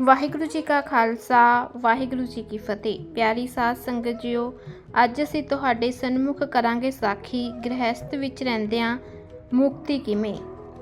ਵਾਹਿਗੁਰੂ ਜੀ ਕਾ ਖਾਲਸਾ, ਵਾਹਿਗੁਰੂ ਜੀ ਕੀ ਫਤਿਹ। ਪਿਆਰੀ ਸਾਧ ਸੰਗਤ ਜੀਓ, ਅੱਜ ਅਸੀਂ ਤੁਹਾਡੇ ਸਨਮੁਖ ਕਰਾਂਗੇ ਸਾਖੀ, ਗ੍ਰਹਿਸਥ ਵਿੱਚ ਰਹਿੰਦਿਆਂ ਮੁਕਤੀ ਕਿਵੇਂ?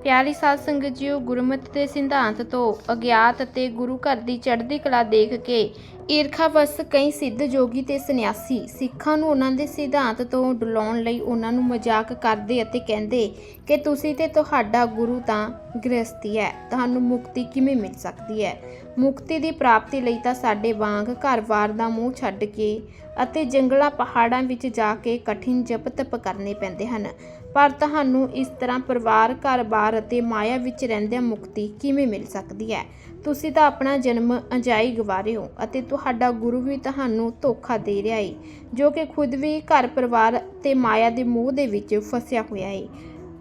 ਪਿਆਰੀ ਸਾਧ ਸੰਗਤ ਜੀਓ, ਗੁਰਮਤਿ ਦੇ ਸਿਧਾਂਤ ਤੋਂ ਅਗਿਆਤ ਅਤੇ ਗੁਰੂ ਘਰ ਦੀ ਚੜ੍ਹਦੀ ਕਲਾ ਦੇਖ ਕੇ ਈਰਖਾਵਸ ਕਈ ਸਿੱਧ ਜੋਗੀ ਤੇ ਸੰਨਿਆਸੀ। ਸਿੱਖਾਂ ਨੂੰ ਉਹਨਾਂ ਦੇ ਸਿਧਾਂਤ ਤੋਂ ਡੁਲਾਉਣ ਲਈ ਉਹਨਾਂ ਨੂੰ ਮਜ਼ਾਕ ਕਰਦੇ ਅਤੇ ਕਹਿੰਦੇ ਕਿ ਤੁਸੀਂ ਤੇ ਤੁਹਾਡਾ ਗੁਰੂ ਤਾਂ ਗ੍ਰਸਤੀ ਹੈ, ਤੁਹਾਨੂੰ ਮੁਕਤੀ ਕਿਵੇਂ ਮਿਲ ਸਕਦੀ ਹੈ? ਮੁਕਤੀ ਦੀ ਪ੍ਰਾਪਤੀ ਲਈ ਤਾਂ ਸਾਡੇ ਵਾਂਗ ਘਰ-ਬਾਰ ਦਾ ਮੂੰਹ ਛੱਡ ਕੇ ਅਤੇ ਜੰਗਲਾਂ ਪਹਾੜਾਂ ਵਿੱਚ ਜਾ ਕੇ ਕਠਿਨ ਜਪ ਤਪ ਕਰਨੇ ਪੈਂਦੇ ਹਨ। ਪਰ ਤੁਹਾਨੂੰ ਇਸ ਤਰ੍ਹਾਂ ਪਰਿਵਾਰ, ਘਰ-ਬਾਰ ਅਤੇ ਮਾਇਆ ਵਿੱਚ ਰਹਿੰਦਿਆਂ ਮੁਕਤੀ ਕਿਵੇਂ ਮਿਲ ਸਕਦੀ ਹੈ? ਤੁਸੀਂ ਤਾਂ ਆਪਣਾ ਜਨਮ ਅਜਾਈ ਗਵਾ ਰਹੇ ਹੋ ਅਤੇ ਤੁਹਾਡਾ ਗੁਰੂ ਵੀ ਤੁਹਾਨੂੰ ਧੋਖਾ ਦੇ ਰਿਹਾ ਏ, ਜੋ ਕਿ ਖੁਦ ਵੀ ਘਰ ਪਰਿਵਾਰ ਤੇ ਮਾਇਆ ਦੇ ਮੋਹ ਦੇ ਵਿੱਚ ਫਸਿਆ ਹੋਇਆ ਹੈ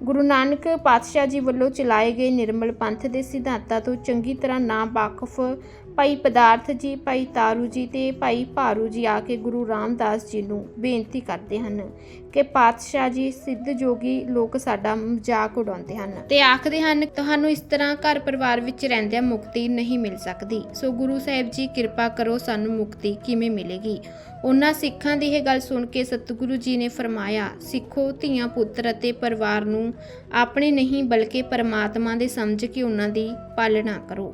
ਗੁਰੂ ਨਾਨਕ ਪਾਤਸ਼ਾਹ ਜੀ ਵੱਲੋਂ ਚਲਾਏ ਗਏ ਨਿਰਮਲ ਪੰਥ ਦੇ ਸਿਧਾਂਤਾਂ ਤੋਂ ਚੰਗੀ ਤਰ੍ਹਾਂ ਨਾ ਵਾਕਫ ਭਾਈ ਪਦਾਰਥ ਜੀ, ਭਾਈ ਤਾਰੂ ਜੀ ਤੇ ਭਾਈ ਭਾਰੂ ਜੀ ਆ ਕੇ ਗੁਰੂ ਰਾਮਦਾਸ ਜੀ ਨੂੰ ਬੇਨਤੀ ਕਰਦੇ ਹਨ ਕਿ ਪਾਤਸ਼ਾਹ ਜੀ ਸਿੱਧ ਜੋਗੀ ਲੋਕ ਸਾਡਾ ਮਜ਼ਾਕ ਉਡਾਉਂਦੇ ਹਨ ਤੇ ਆਖਦੇ ਹਨ, ਤੁਹਾਨੂੰ ਇਸ ਤਰ੍ਹਾਂ ਘਰ ਪਰਿਵਾਰ ਵਿੱਚ ਰਹਿੰਦਿਆਂ ਮੁਕਤੀ ਨਹੀਂ ਮਿਲ ਸਕਦੀ। ਸੋ ਗੁਰੂ ਸਾਹਿਬ ਜੀ, ਕਿਰਪਾ ਕਰੋ ਸਾਨੂੰ ਮੁਕਤੀ ਕਿਵੇਂ ਮਿਲੇਗੀ? ਉਹਨਾਂ ਸਿੱਖਾਂ ਦੀ ਇਹ ਗੱਲ ਸੁਣ ਕੇ ਸਤਿਗੁਰੂ ਜੀ ਨੇ ਫਰਮਾਇਆ, ਸਿੱਖੋ ਧੀਆਂ, ਪੁੱਤਰ ਅਤੇ ਪਰਿਵਾਰ ਨੂੰ ਆਪਣੇ ਨਹੀਂ ਬਲਕਿ ਪਰਮਾਤਮਾ ਦੇ ਸਮਝ ਕੇ ਉਹਨਾਂ ਦੀ ਪਾਲਣਾ ਕਰੋ।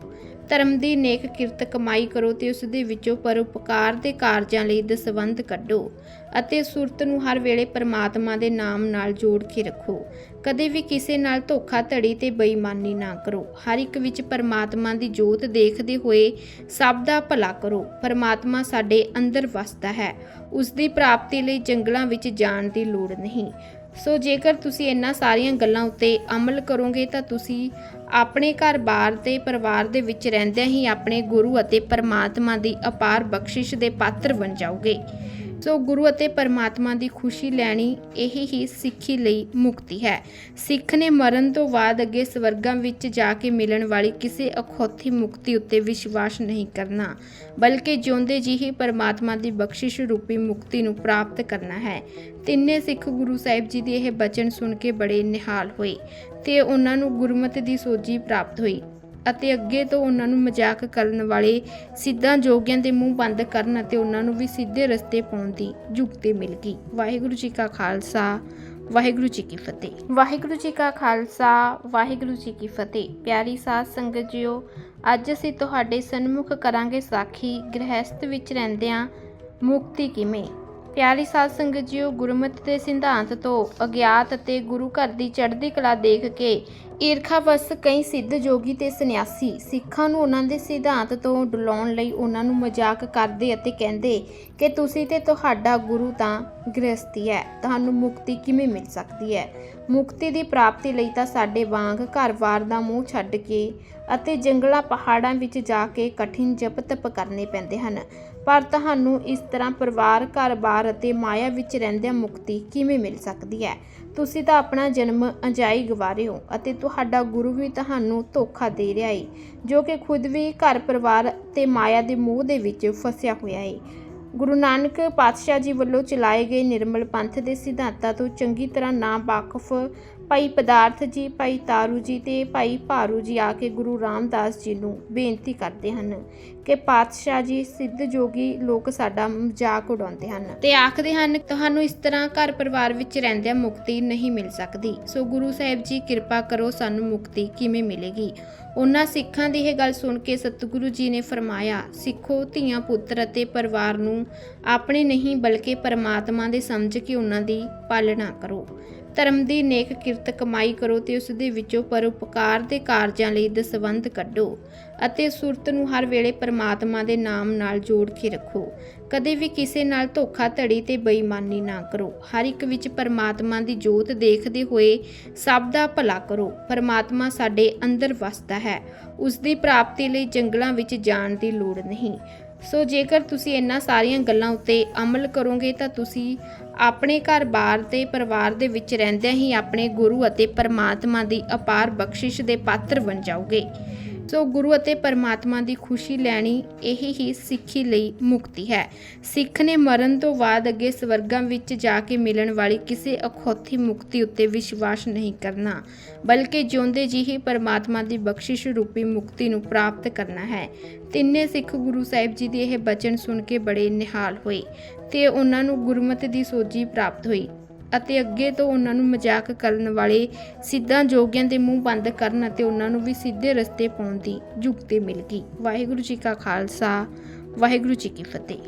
ਧਰਮ ਦੀ ਨੇਕ ਕਿਰਤ ਕਮਾਈ ਕਰੋ ਤੇ ਉਸ ਦੇ ਵਿੱਚੋਂ ਪਰਉਪਕਾਰ ਦੇ ਕਾਰਜਾਂ ਲਈ ਦਸਵੰਧ ਕੱਢੋ ਅਤੇ ਸੁਰਤ ਨੂੰ ਹਰ ਵੇਲੇ ਪਰਮਾਤਮਾ ਦੇ ਨਾਮ ਨਾਲ ਜੋੜ ਕੇ ਰੱਖੋ। ਕਦੇ ਵੀ ਕਿਸੇ ਨਾਲ ਧੋਖਾ ਧੜੀ ਤੇ ਬੇਈਮਾਨੀ ਨਾ ਕਰੋ। ਹਰ ਇੱਕ ਵਿੱਚ ਪਰਮਾਤਮਾ ਦੀ ਜੋਤ ਦੇਖਦੇ ਹੋਏ ਸਭ ਦਾ ਭਲਾ ਕਰੋ। ਪਰਮਾਤਮਾ ਸਾਡੇ ਅੰਦਰ ਵਸਦਾ ਹੈ। ਉਸ ਦੀ ਪ੍ਰਾਪਤੀ ਲਈ ਜੰਗਲਾਂ ਵਿੱਚ ਜਾਣ ਦੀ ਲੋੜ ਨਹੀਂ। ਸੋ ਜੇਕਰ ਤੁਸੀਂ ਇਹਨਾਂ ਸਾਰੀਆਂ ਗੱਲਾਂ ਉੱਤੇ ਅਮਲ ਕਰੋਗੇ ਤਾਂ ਤੁਸੀਂ ਆਪਣੇ ਘਰ-ਬਾਰ ਤੇ ਪਰਿਵਾਰ ਦੇ ਵਿੱਚ ਰਹਿੰਦਿਆਂ ਹੀ ਆਪਣੇ ਗੁਰੂ ਅਤੇ ਪਰਮਾਤਮਾ ਦੀ ਅਪਾਰ ਬਖਸ਼ਿਸ਼ ਦੇ ਪਾਤਰ ਬਣ ਜਾਓਗੇ। ਸੋ ਗੁਰੂ ਅਤੇ ਪਰਮਾਤਮਾ ਦੀ ਖੁਸ਼ੀ ਲੈਣੀ ਇਹ ਹੀ ਸਿੱਖੀ ਲਈ ਮੁਕਤੀ ਹੈ। ਸਿੱਖ ਨੇ ਮਰਨ ਤੋਂ ਬਾਅਦ ਅੱਗੇ ਸਵਰਗਾਂ ਵਿੱਚ ਜਾ ਕੇ ਮਿਲਣ ਵਾਲੀ ਕਿਸੇ ਅਖੌਤੀ ਮੁਕਤੀ ਉੱਤੇ ਵਿਸ਼ਵਾਸ ਨਹੀਂ ਕਰਨਾ, ਬਲਕਿ ਜਿਉਂਦੇ ਜੀ ਹੀ ਪਰਮਾਤਮਾ ਦੀ ਬਖਸ਼ਿਸ਼ ਰੂਪੀ ਮੁਕਤੀ ਨੂੰ ਪ੍ਰਾਪਤ ਕਰਨਾ ਹੈ। ਤਿੰਨੇ ਸਿੱਖ ਗੁਰੂ ਸਾਹਿਬ ਜੀ ਦੇ ਇਹ ਬਚਨ ਸੁਣ ਕੇ ਬੜੇ ਨਿਹਾਲ ਹੋਏ ਤੇ ਉਹਨਾਂ ਨੂੰ ਗੁਰਮਤਿ ਦੀ ਸੋਝੀ ਪ੍ਰਾਪਤ ਹੋਈ। ਅਤੇ ਅੱਗੇ ਤੋਂ ਉਹਨਾਂ ਨੂੰ ਮਜ਼ਾਕ ਕਰਨ ਵਾਲੇ ਸਿੱਧਾ ਜੋਗਿਆਂ ਦੇ ਮੂੰਹ ਬੰਦ ਕਰਨ ਅਤੇ ਉਹਨਾਂ ਨੂੰ ਵੀ ਸਿੱਧੇ ਰਸਤੇ ਪਾਉਣ ਦੀ ਯੁਕਤੀ ਮਿਲ ਗਈ। ਵਾਹਿਗੁਰੂ ਜੀ ਕਾ ਖਾਲਸਾ, ਵਾਹਿਗੁਰੂ ਜੀ ਕੀ ਫਤਿਹ। ਵਾਹਿਗੁਰੂ ਜੀ ਕਾ ਖਾਲਸਾ, ਵਾਹਿਗੁਰੂ ਜੀ ਕੀ ਫਤਿਹ। ਪਿਆਰੀ ਸਾਧ ਸੰਗਤ ਜੀਓ, ਅੱਜ ਅਸੀਂ ਤੁਹਾਡੇ ਸਨਮੁਖ ਕਰਾਂਗੇ ਸਾਖੀ ਗ੍ਰਹਿਸਥ ਵਿੱਚ ਰਹਿੰਦਿਆਂ ਮੁਕਤੀ ਕਿਵੇਂ? ਪਿਆਰੀ ਸਾਧ ਸੰਗਤ ਜੀਓ, ਗੁਰਮਤਿ ਦੇ ਸਿਧਾਂਤ ਤੋਂ ਅਗਿਆਤ ਅਤੇ ਗੁਰੂ ਘਰ ਦੀ ਚੜ੍ਹਦੀ ਕਲਾ ਦੇਖ ਕੇ ਈਰਖਾਵਸ ਕਈ ਸਿੱਧ ਜੋਗੀ ਤੇ ਸੰਨਿਆਸੀ ਸਿੱਖਾਂ ਨੂੰ ਉਹਨਾਂ ਦੇ ਸਿਧਾਂਤ ਤੋਂ ਡੁਲਾਉਣ ਲਈ ਉਹਨਾਂ ਨੂੰ ਮਜ਼ਾਕ ਕਰਦੇ ਅਤੇ ਕਹਿੰਦੇ ਕਿ ਤੁਸੀਂ ਤੇ ਤੁਹਾਡਾ ਗੁਰੂ ਤਾਂ ਗ੍ਰਸਤੀ ਹੈ, ਤੁਹਾਨੂੰ ਮੁਕਤੀ ਕਿਵੇਂ ਮਿਲ ਸਕਦੀ ਹੈ? ਮੁਕਤੀ ਦੀ ਪ੍ਰਾਪਤੀ ਲਈ ਤਾਂ ਸਾਡੇ ਵਾਂਗ ਘਰ-ਬਾਰ ਦਾ ਮੂੰਹ ਛੱਡ ਕੇ ਅਤੇ ਜੰਗਲਾਂ ਪਹਾੜਾਂ ਵਿੱਚ ਜਾ ਕੇ ਕਠਿਨ ਜਪ ਤਪ ਕਰਨੇ ਪੈਂਦੇ ਹਨ। ਪਰ ਤੁਹਾਨੂੰ ਇਸ ਤਰ੍ਹਾਂ ਪਰਿਵਾਰ, ਘਰ-ਬਾਰ ਅਤੇ ਮਾਇਆ ਵਿੱਚ ਰਹਿੰਦਿਆਂ ਮੁਕਤੀ ਕਿਵੇਂ ਮਿਲ ਸਕਦੀ ਹੈ? ਤੁਸੀਂ ਤਾਂ ਆਪਣਾ ਜਨਮ ਅਜਾਈ ਗਵਾ ਰਹੇ ਹੋ ਅਤੇ ਤੁਹਾਡਾ ਗੁਰੂ ਵੀ ਤੁਹਾਨੂੰ ਧੋਖਾ ਦੇ ਰਿਹਾ ਹੈ ਜੋ ਕਿ ਖੁਦ ਵੀ ਘਰ ਪਰਿਵਾਰ ਤੇ ਮਾਇਆ ਦੇ ਮੋਹ ਦੇ ਵਿੱਚ ਫਸਿਆ ਹੋਇਆ ਹੈ ਗੁਰੂ ਨਾਨਕ ਪਾਤਸ਼ਾਹ ਜੀ ਵੱਲੋਂ ਚਲਾਏ ਗਏ ਨਿਰਮਲ ਪੰਥ ਦੇ ਸਿਧਾਂਤਾਂ ਤੋਂ ਚੰਗੀ ਤਰ੍ਹਾਂ ਨਾ ਵਾਕਫ ਭਾਈ ਪਦਾਰਥ ਜੀ, ਭਾਈ ਤਾਰੂ ਜੀ ਤੇ ਭਾਈ ਭਾਰੂ ਜੀ ਆ ਕੇ ਗੁਰੂ ਰਾਮਦਾਸ ਜੀ ਨੂੰ ਬੇਨਤੀ ਕਰਦੇ ਹਨ ਕਿ ਪਾਤਸ਼ਾਹ ਜੀ ਸਿੱਧ ਜੋਗੀ ਲੋਕ ਸਾਡਾ ਮਜ਼ਾਕ ਉਡਾਉਂਦੇ ਹਨ ਤੇ ਆਖਦੇ ਹਨ, ਤੁਹਾਨੂੰ ਇਸ ਤਰ੍ਹਾਂ ਘਰ ਪਰਿਵਾਰ ਵਿੱਚ ਰਹਿੰਦਿਆਂ ਮੁਕਤੀ ਨਹੀਂ ਮਿਲ ਸਕਦੀ। ਸੋ ਗੁਰੂ ਸਾਹਿਬ ਜੀ, ਕਿਰਪਾ ਕਰੋ ਸਾਨੂੰ ਮੁਕਤੀ ਕਿਵੇਂ ਮਿਲੇਗੀ? ਉਹਨਾਂ ਸਿੱਖਾਂ ਦੀ ਇਹ ਗੱਲ ਸੁਣ ਕੇ ਸਤਿਗੁਰੂ ਜੀ ਨੇ ਫਰਮਾਇਆ, ਸਿੱਖੋ ਧੀਆਂ, ਪੁੱਤਰ ਅਤੇ ਪਰਿਵਾਰ ਨੂੰ ਆਪਣੇ ਨਹੀਂ ਬਲਕਿ ਪਰਮਾਤਮਾ ਦੇ ਸਮਝ ਕੇ ਉਹਨਾਂ ਦੀ ਪਾਲਣਾ ਕਰੋ। ਧਰਮ ਦੀ ਨੇਕ ਕਿਰਤ ਕਮਾਈ ਕਰੋ ਤੇ ਉਸ ਦੇ ਵਿੱਚੋਂ ਪਰਉਪਕਾਰ ਦੇ ਕਾਰਜਾਂ ਲਈ ਦਸਵੰਧ ਕੱਢੋ ਅਤੇ ਸੁਰਤ ਨੂੰ ਹਰ ਵੇਲੇ ਪਰਮਾਤਮਾ ਦੇ ਨਾਮ ਨਾਲ ਜੋੜ ਕੇ ਰੱਖੋ। ਕਦੇ ਵੀ ਕਿਸੇ ਨਾਲ ਧੋਖਾ ਧੜੀ ਤੇ ਬੇਈਮਾਨੀ ਨਾ ਕਰੋ। ਹਰ ਇੱਕ ਵਿੱਚ ਪਰਮਾਤਮਾ ਦੀ ਜੋਤ ਦੇਖਦੇ ਹੋਏ ਸਭ ਦਾ ਭਲਾ ਕਰੋ। ਪਰਮਾਤਮਾ ਸਾਡੇ ਅੰਦਰ ਵਸਦਾ ਹੈ। ਉਸ ਦੀ ਪ੍ਰਾਪਤੀ ਲਈ ਜੰਗਲਾਂ ਵਿੱਚ ਜਾਣ ਦੀ ਲੋੜ ਨਹੀਂ। ਸੋ ਜੇਕਰ ਤੁਸੀਂ ਇਹਨਾਂ ਸਾਰੀਆਂ ਗੱਲਾਂ ਉੱਤੇ ਅਮਲ ਕਰੋਗੇ ਤਾਂ ਤੁਸੀਂ ਆਪਣੇ ਘਰ-ਬਾਰ ਤੇ ਪਰਿਵਾਰ ਦੇ ਵਿੱਚ ਰਹਿੰਦਿਆਂ ਹੀ ਆਪਣੇ ਗੁਰੂ ਅਤੇ ਪਰਮਾਤਮਾ ਦੀ ਅਪਾਰ ਬਖਸ਼ਿਸ਼ ਦੇ ਪਾਤਰ ਬਣ ਜਾਓਗੇ। ਸੋ ਗੁਰੂ ਅਤੇ ਪਰਮਾਤਮਾ ਦੀ ਖੁਸ਼ੀ ਲੈਣੀ, ਇਹ ਹੀ ਸਿੱਖੀ ਲਈ ਮੁਕਤੀ ਹੈ। ਸਿੱਖ ਨੇ ਮਰਨ ਤੋਂ ਬਾਅਦ ਅੱਗੇ ਸਵਰਗਾਂ ਵਿੱਚ ਜਾ ਕੇ ਮਿਲਣ ਵਾਲੀ ਕਿਸੇ ਅਖੌਤੀ ਮੁਕਤੀ ਉੱਤੇ ਵਿਸ਼ਵਾਸ ਨਹੀਂ ਕਰਨਾ, ਬਲਕਿ ਜਿਉਂਦੇ ਜੀ ਹੀ ਪਰਮਾਤਮਾ ਦੀ ਬਖਸ਼ਿਸ਼ ਰੂਪੀ ਮੁਕਤੀ ਨੂੰ ਪ੍ਰਾਪਤ ਕਰਨਾ ਹੈ। ਤਿੰਨੇ ਸਿੱਖ ਗੁਰੂ ਸਾਹਿਬ ਜੀ ਦੇ ਇਹ ਬਚਨ ਸੁਣ ਕੇ ਬੜੇ ਨਿਹਾਲ ਹੋਏ ਤੇ ਉਹਨਾਂ ਨੂੰ ਗੁਰਮਤਿ ਦੀ ਸੋਝੀ ਪ੍ਰਾਪਤ ਹੋਈ। ਅਤੇ ਅੱਗੇ ਤੋਂ ਉਹਨਾਂ ਨੂੰ ਮਜ਼ਾਕ ਕਰਨ ਵਾਲੇ ਸਿੱਧਾ ਜੋਗਿਆਂ ਦੇ ਮੂੰਹ ਬੰਦ ਕਰਨ ਅਤੇ ਉਹਨਾਂ ਨੂੰ ਵੀ ਸਿੱਧੇ ਰਸਤੇ ਪਾਉਣ ਦੀ ਯੁਕਤੀ ਮਿਲ ਗਈ। ਵਾਹਿਗੁਰੂ ਜੀ ਕਾ ਖਾਲਸਾ, ਵਾਹਿਗੁਰੂ ਜੀ ਕੀ ਫਤਿਹ।